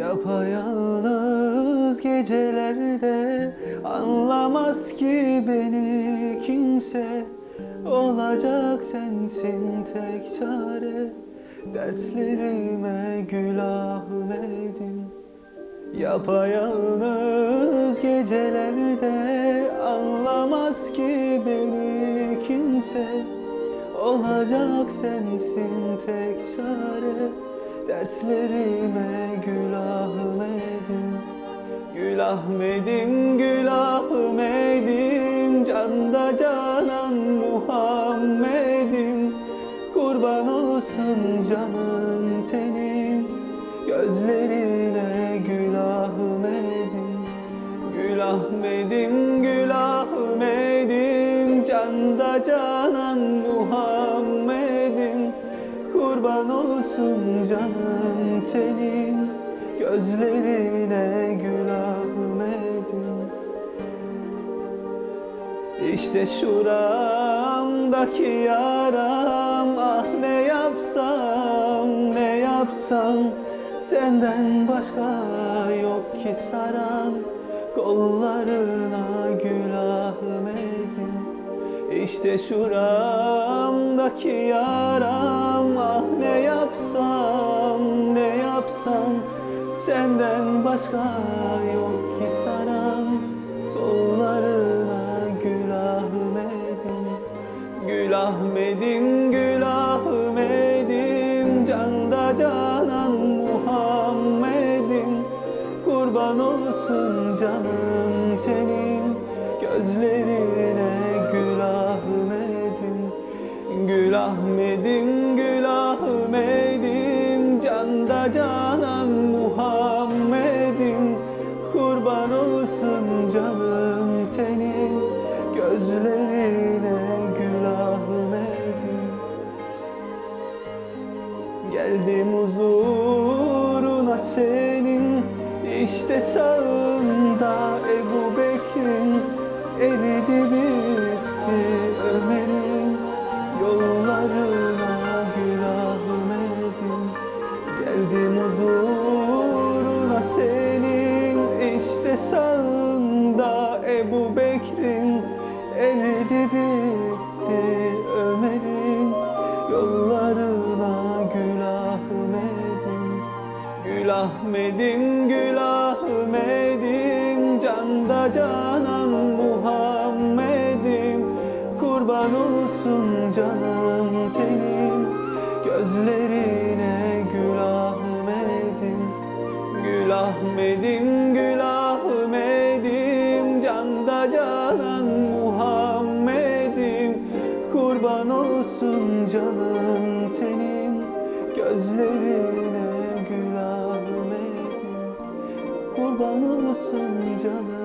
Yapayalnız gecelerde Anlamaz ki beni kimse. Olacak sensin tek çare Dertlerime gül Ahmet'im Yapayalnız gecelerde Anlamaz ki beni kimse. Olacak sensin tek çare Dertlerime gül Ahmet'im Gül Ahmet'im, Gül Ahmet'im Canda canan Muhammed'im. Kurban olsun canın tenin Gözlerine Gül Ahmet'im Gül Ahmet'im, Gül Ahmet'im Canda canan Muhammed'im Kurban olsun canın tenin Gözlerine Gül Ahmet'im İşte şuramdaki yaram Ah ne yapsam ne yapsam Senden başka yok ki saran Kollarına gül Ahmet'im İşte şuramdaki yaram başka yok ki saran Kollarına gül Ahmet'im Gül Ahmet'im, Gül Ahmet'im Canda canan Muhammed'im. Kurban olsun canım tenim Gözlerine Gül Ahmet'im Gül Ahmet'im, canan Muhammed'im. Kurban olsun canım tenin Gözlerine Gül Ahmet'im Geldim huzuruna senin işte sağında Ebu sağında Ebu Bekir'in eridi bitti Ömer'in. Yollarına Gül Ahmet'im Gül Ahmet'im, Gül Ahmet'im Canda canan Muhammed'im Kurban olsun canım tenim Gözlerine Canan Muhammed'im Kurban olsun canım tenim Gözlerine Gül Ahmet'im Kurban olsun canım